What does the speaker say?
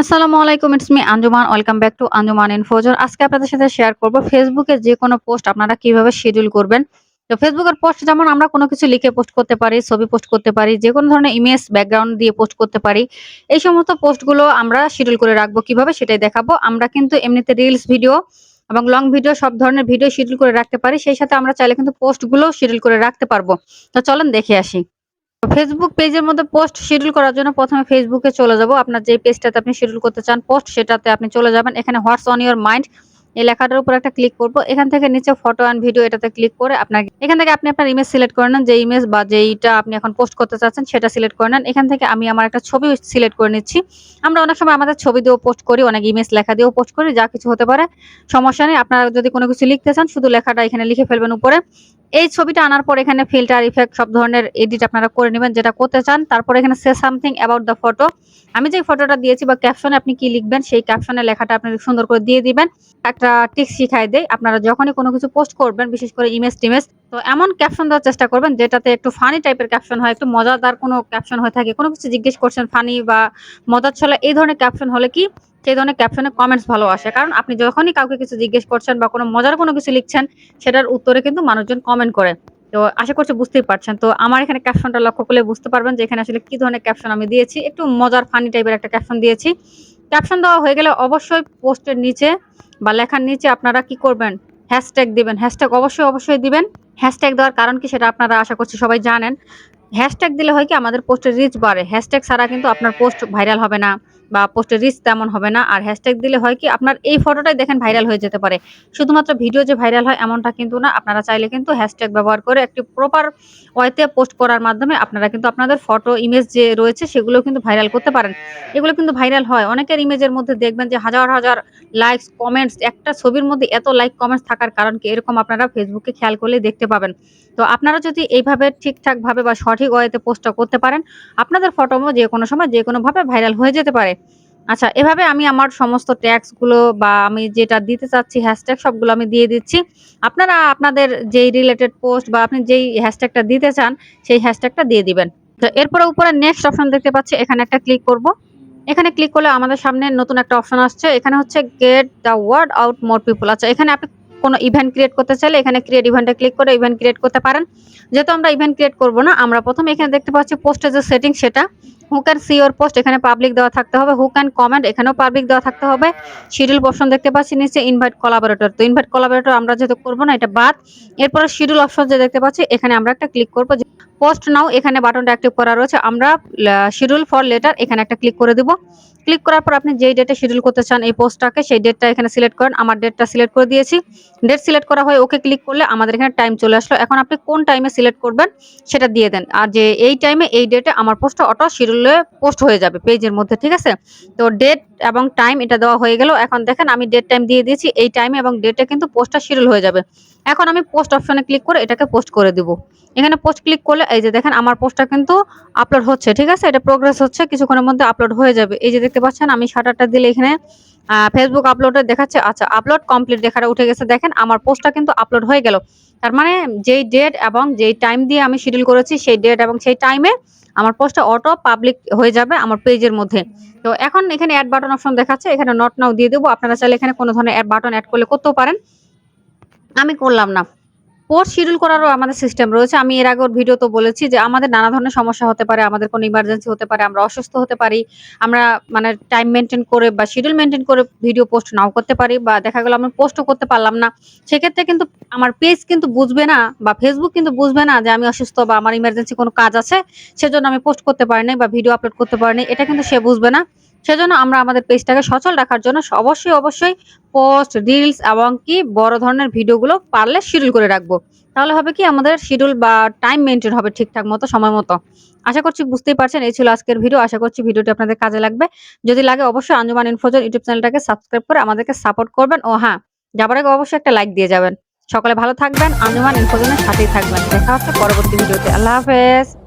আসসালামু আলাইকুম it's me Anjuman welcome back to Anjuman Infozone আজকে আপনাদের সাথে শেয়ার করব ফেসবুকে যে কোনো পোস্ট আপনারা কীভাবে শিডিউল করবেন। তো ফেসবুকের পোস্ট যেমন আমরা কোনো কিছু লিখে পোস্ট করতে পারি, ছবি পোস্ট করতে পারি, যে কোনো ধরনের ইমেজ ব্যাকগ্রাউন্ড দিয়ে পোস্ট করতে পারি, এই সমস্ত পোস্টগুলো আমরা শিডিউল করে রাখব কীভাবে সেটাই দেখাবো। আমরা কিন্তু এমনিতে রিলস ভিডিও এবং লং ভিডিও সব ধরনের ভিডিও শিডিউল করে রাখতে পারি, সেই সাথে আমরা চাইলে কিন্তু পোস্টগুলো শিডিউল করে রাখতে পারব। তো চলেন দেখে আসি। ফেসবুক পেজের মধ্যে পোস্ট শিডিউল করার জন্য প্রথমে ফেসবুকে চলে যাব। আপনার যে পেজটাতে আপনি শিডিউল করতে চান পোস্ট সেটাতে আপনি চলে যাবেন। এখানে হোয়াটস অন ইওর মাইন্ড এই লেখাটার উপর একটা ক্লিক করব। এখান থেকে নিচে ফটো অ্যান্ড ভিডিও এটাতে ক্লিক করে আপনার এখান থেকে আপনি আপনার ইমেজ সিলেক্ট করে নেন। যে ইমেজ বা যেইটা আপনি এখন পোস্ট করতে চাচ্ছেন, সেটা সিলেক্ট করে নেন। এখান থেকে আমি আমার একটা ছবি সিলেক্ট করে নিচ্ছি। আমরা অনেক সময় আমাদের ছবি দিয়েও পোস্ট করি, অনেক ইমেজ লেখা দিয়েও পোস্ট করি, যা কিছু হতে পারে। সমস্যা নেই। আপনারা যদি কোনো কিছু লিখতে চান, শুধু লেখাটা এখানে লিখে ফেলবেন উপরে। এই ছবিটা আনার পর এখানে ফিল্টার ইফেক্ট সব ধরনের এডিট আপনারা করে নেবেন, যেটা করতে চান। তারপর এখানে say something about the photo আমি যে ফটোটা দিয়েছি বা ক্যাপশনে আপনি কি লিখবেন, সেই ক্যাপশনে লেখাটা আপনি সুন্দর করে দিয়ে দিবেন। একটা টিক্স শিখাই দেয়। আপনারা যখনই কোনো কিছু পোস্ট করবেন, বিশেষ করে ইমেজ টিমেজ তো এমন ক্যাপশন দেওয়ার চেষ্টা করবেন যেটাতে একটু ফানি টাইপের ক্যাপশন হয়, একটু মজাদার কোনো ক্যাপশন হয়ে থাকে, কোনো কিছু জিজ্ঞেস করছেন ফানি বা মজার ছলে, এই ধরনের ক্যাপশন হলে কি? সেই ধরনের ক্যাপশনে কমেন্টস ভালো আসে। কারণ আপনি যখনই কাউকে কিছু জিজ্ঞেস করছেন বা কোনো মজার কোনো কিছু লিখছেন, সেটার উত্তরে কিন্তু মানুষজন কমেন্ট করে। তো আশা করছি বুঝতেই পারছেন। তো আমার এখানে ক্যাপশনটা লক্ষ্য করলে বুঝতে পারবেন যে এখানে আসলে কি ধরনের ক্যাপশন আমি দিয়েছি। একটু মজার ফানি টাইপের একটা ক্যাপশন দিয়েছি। ক্যাপশন দেওয়া হয়ে গেলে অবশ্যই পোস্টের নিচে বা লেখার নিচে আপনারা কি করবেন? হ্যাশট্যাগ দিবেন। হ্যাশট্যাগ অবশ্যই অবশ্যই দিবেন। হ্যাশট্যাগ দেওয়ার কারণ কি সেটা আপনারা আশা করছি সবাই জানেন। হ্যাশট্যাগ দিলে হয় কি আমাদের পোস্টের রিচ বাড়ে। হ্যাশট্যাগ ছাড়া কিন্তু আপনার পোস্ট ভাইরাল হবে না। বা পোস্টের রিচ তেমন হবে না। আর হ্যাশট্যাগ দিলে হয় কি, আপনার এই ফটোটাই দেখেন ভাইরাল হয়ে যেতে পারে। শুধুমাত্র ভিডিও যে ভাইরাল হয় এমনটা কিন্তু না, আপনারা চাইলে কিন্তু হ্যাশট্যাগ ব্যবহার করে একটি প্রপার ওয়েতে পোস্ট করার মাধ্যমে আপনারা কিন্তু আপনাদের ফটো ইমেজ যে রয়েছে সেগুলো কিন্তু ভাইরাল করতে পারেন। এগুলো কিন্তু ভাইরাল হয়। অনেকের ইমেজের মধ্যে দেখবেন যে হাজার হাজার লাইকস কমেন্টস একটা ছবির মধ্যে এত লাইক কমেন্টস থাকার কারণ কি, এরকম আপনারা ফেসবুকে খেয়াল করলে দেখতে পাবেন। তো আপনারা যদি এইভাবে ঠিকঠাকভাবে বা সঠিক ওয়েতে পোস্টটা করতে পারেন, আপনাদের ফটো যে কোনো সময় যে কোনোভাবে ভাইরাল হয়ে যেতে পারে। আচ্ছা এভাবে আমি আমার সমস্ত ট্যাক্সগুলো বা আমি যেটা দিতে চাচ্ছি হ্যাশট্যাগ সবগুলো আমি দিয়ে দিচ্ছি। আপনারা আপনাদের যেই রিলেটেড পোস্ট বা আপনি যেই হ্যাশট্যাগটা দিতে চান, সেই হ্যাশট্যাগটা দিয়ে দিবেন। তো এরপরে উপরে নেক্সট অপশন দেখতে পাচ্ছি, এখানে একটা ক্লিক করব। এখানে ক্লিক করলে আমাদের সামনে নতুন একটা অপশন আসছে, এখানে হচ্ছে get the word out more people আচ্ছা এখানে আপনি কোনো ইভেন্ট ক্রিয়েট করতে চাইলে এখানে ক্রিয়েট ইভেন্টে ক্লিক করে ইভেন্ট ক্রিয়েট করতে পারেন। যেহেতু আমরা ইভেন্ট ক্রিয়েট করব না, আমরা প্রথমে এখানে দেখতে পাচ্ছি পোস্টের যে সেটিং সেটা who can see your post এখানে পাবলিক দেওয়া থাকতে হবে। হু ক্যান কমেন্ট এখানেও পাবলিক দেওয়া থাকতে হবে। শিডিউল অপশন দেখতে পাচ্ছি নিচে ইনভাইট কোলাবোরেটর তো ইনভাইট কোলাবোরেটর আমরা যেহেতু করব না, এটা বাদ। এরপরে শিডিউল অপশন যে দেখতে পাচ্ছি, এখানে আমরা একটা ক্লিক করব। পোস্ট নাও এখানে বাটনটা অ্যাক্টিভ করা রয়েছে। আমরা শিডিউল ফর লেটার এখানে একটা ক্লিক করে দিব। ক্লিক করার পর আপনি যেই ডেটে শিডিউল করতে চান এই পোস্টটাকে সেই ডেটটা এখানে সিলেক্ট করেন। আমার ডেটটা সিলেক্ট করে দিয়েছি। ডেট সিলেক্ট করা হয় ওকে ক্লিক করলে আমাদের এখানে টাইম চলে আসলো। এখন আপনি কোন টাইমে সিলেক্ট করবেন, সেটা দিয়ে দেন। আর যে এই টাইমে এই ডেটে আমার পোস্টটা অটো শিডিউলে পোস্ট হয়ে যাবে পেজের মধ্যে, ঠিক আছে? তো ডেট এবং টাইম এটা দেওয়া হয়ে গেল। এখন দেখেন আমি ডেট টাইম দিয়ে দিয়েছি, এই টাইমে এবং ডেটে কিন্তু পোস্টটা শিডিউল হয়ে যাবে। এখন আমি পোস্ট অপশনে ক্লিক করে এটাকে পোস্ট করে দিব। এখানে পোস্ট ক্লিক করলে, এই যে দেখেন আমার পোস্টটা কিন্তু আপলোড হচ্ছে, ঠিক আছে? এটা প্রোগ্রেস হচ্ছে, কিছুক্ষণের মধ্যে আপলোড হয়ে যাবে। এই যে দেখতে পাচ্ছেন, আমি শাটারটা দিলে এখানে ফেসবুক আপলোডে দেখাচ্ছে আচ্ছা আপলোড কমপ্লিট দেখাটা উঠে গেছে। দেখেন, আমার পোস্টটা কিন্তু আপলোড হয়ে গেল। তার মানে যেই ডেট এবং যেই টাইম দিয়ে আমি শিডিউল করেছি, সেই ডেট এবং সেই টাইমে আমার পোস্টটা অটো পাবলিক হয়ে যাবে আমার পেজের মধ্যে। তো এখন এখানে অ্যাড বাটন অপশন দেখাচ্ছে, এখানে নট নাও দিয়ে দেবো। আপনারা চাইলে এখানে কোনো ধরনের অ্যাড বাটন অ্যাড করলে করতেও পারেন। আমি করলাম না। পোস্ট শিডিউল করারও আমাদের সিস্টেম রয়েছে। আমি এর আগে ভিডিও তো বলেছি যে আমাদের নানা ধরনের সমস্যা হতে পারে, আমাদের কোনো ইমার্জেন্সি হতে পারে, আমরা অসুস্থ হতে পারি, আমরা মানে টাইম মেনটেন করে বা শিডিউল মেনটেন করে ভিডিও পোস্ট নাও করতে পারি বা দেখা গেল আমরা পোস্টও করতে পারলাম না। সেক্ষেত্রে কিন্তু আমার পেজ কিন্তু বুঝবে না বা ফেসবুক কিন্তু বুঝবে না যে আমি অসুস্থ বা আমার ইমার্জেন্সি কোনো কাজ আছে, সেজন্য আমি পোস্ট করতে পারিনি বা ভিডিও আপলোড করতে পারিনি এটা কিন্তু সে বুঝবে না। সেজন্য আমরা আমাদের পেজটাকে সচল রাখার জন্য অবশ্যই অবশ্যই পোস্ট রিলস এবং কি বড় ধরনের ভিডিওগুলো পারলে শিডিউল করে রাখব। তাহলে হবে কি আমাদের শিডিউল বা টাইম মেনটেন হবে ঠিকঠাক মতো, সময় মতো। আশা করছি বুঝতেই পারছেন, এই ছিল আজকের ভিডিও আশা করছি ভিডিওটি আপনাদের কাজে লাগবে। যদি লাগে অবশ্যই আঞ্জুমান ইনফোজন ইউটিউব চ্যানেলটাকে সাবস্ক্রাইব করে আমাদেরকে সাপোর্ট করবেন। ও হ্যাঁ যাবার আগে অবশ্যই একটা লাইক দিয়ে যাবেন। সকলে ভালো থাকবেন, আঞ্জুমান ইনফোজনের সাথেই থাকবেন। দেখা হচ্ছে পরবর্তী ভিডিওতে আল্লাহ হাফেজ।